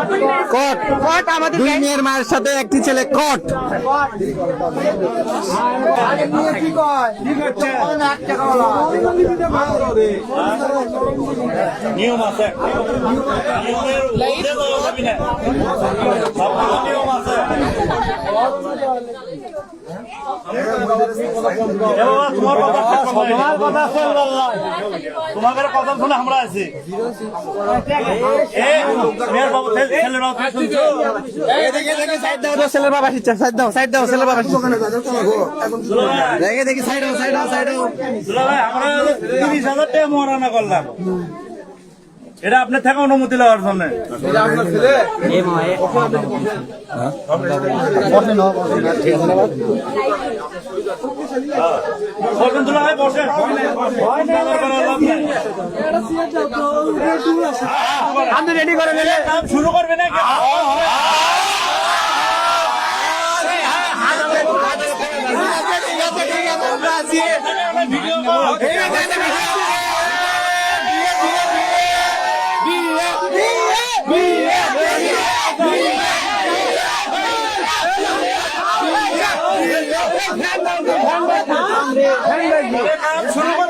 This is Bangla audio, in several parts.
কট কট আমাদের দুই মেয়ের মায়ের সাথে একটি ছেলে কট নিয়ম আছে আছে কথা। তোমাদের শুনে আমরা আছি। মেয়ের বাবু ছেলের বাবু শুনছো সাইড দাও সাইড দাও সাইড দাও ছেলের বাবা দেখে দেখি সাইড দাও সাইড দাও সাইড দাও দুলা ভাই আমরা তিরিশ হাজার টাকা মহারানা করলাম এটা আপনার থেকে অনুমতি নেওয়ার জন্য বসেন দুলা আপনি রেডি করে নিলে শুরু করবে না শুরু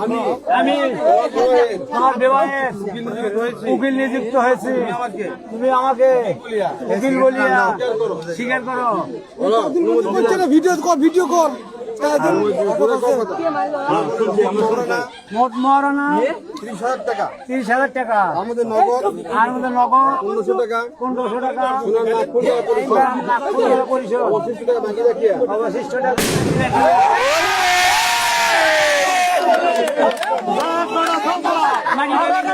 আমি উকিল নিযুক্ত হয়েছি তুমি আমাকে উকিল বলিয়া স্বীকার করো ভিডিও কর হাজার টাকা তিরিশ হাজার টাকা আমাদের নগদ। আর আমাদের পনেরোশো টাকা পনেরোশো টাকা পরিষদ অবশিষ্ট টাকা Ahora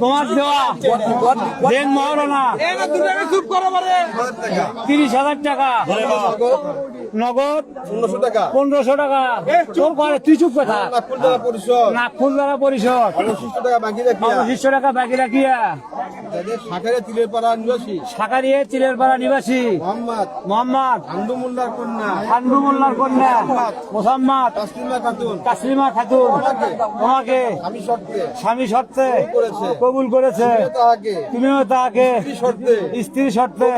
তোমার দেওয়া দেন মহারণা তিরিশ হাজার টাকা। নগদ পনেরোশো টাকা। পনেরোশো টাকা। তোর করে তুই চুপ কথা নাগপুর দ্বারা পরিষদ। পঁচিশশো টাকা বাকি রাখিয়া। পঁচিশশো টাকা বাকি রাখিয়া। যাদের সাকারে পাড়া নিবাসী। সাকারিয়ে চিলেরপাড়া নিবাসী। মোহাম্মদ। মোহাম্মদ। আন্দু মোল্লার কন্যা। খান্ডু মোল্লার কন্যা। মোসাম্মদ তাসলিমা খাতুন। খাতুন। তোমাকে আমি শর্তে। স্বামী শর্তে। কবুল করেছে। তুমিও তাকে স্ত্রী শর্তে।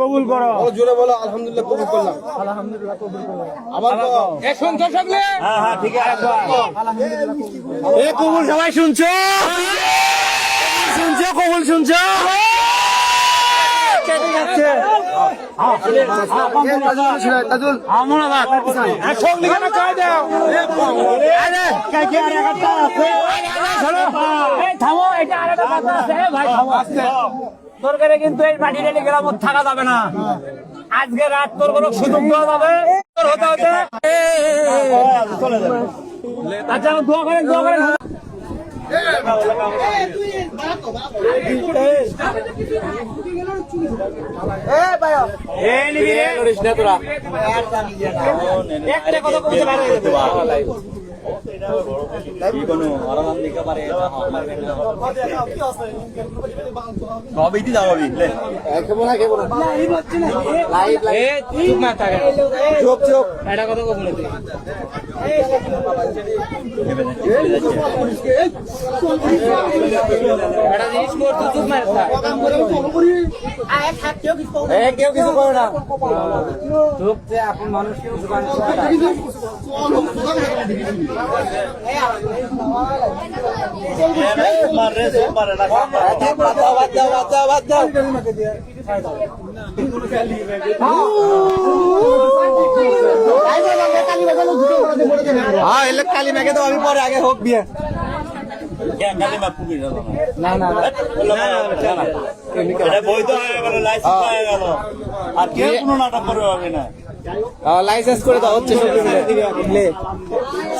কবুল করো। জোরে বলো আলহামদুলিল্লাহ কবুল করলাম। আলহামদুলিল্লাহ। কবুল করলাম আবার বলো। হ্যাঁ হ্যাঁ ঠিক আছে এ কবুল সবাই শুনছো শুনছো কবুল শুনছো কেটে থামো এটা আরেকটা কথা আছে ভাই থামো তরকারি কিন্তু এই মাটি রেলি গ্রাম থাকা যাবে না আজকে রাত তোর কোনো সুযোগ দেওয়া যাবে? তোর হতে হতে? আচ্ছা দোয়া করেন দোয়া করেন। এই একটা কথা বলতে পারে এটা কেউ কিছু করে না। মানুষ কেউ হ্যাঁ এলে কালি মেঘে তো আমি পরে আগে হোক বিয়ে। না না হয়ে গেল লাইসেন্স হয়ে গেল। আর কেউ কোনো নাটক করে হবে না। লাইসেন্স করে দেওয়া হচ্ছে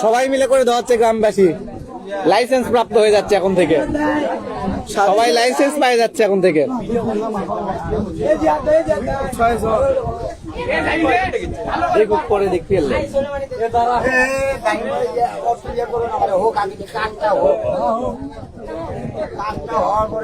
সবাই মিলে করে দেওয়া হচ্ছে গ্রামবাসী। লাইসেন্স প্রাপ্ত হয়ে যাচ্ছে এখন থেকে। সবাই লাইসেন্স পাই যাচ্ছে এখন থেকে। দেখুক পরে দেখতে এলে। হোক আগে কাজটা হোক কাজটা হওয়ার পরে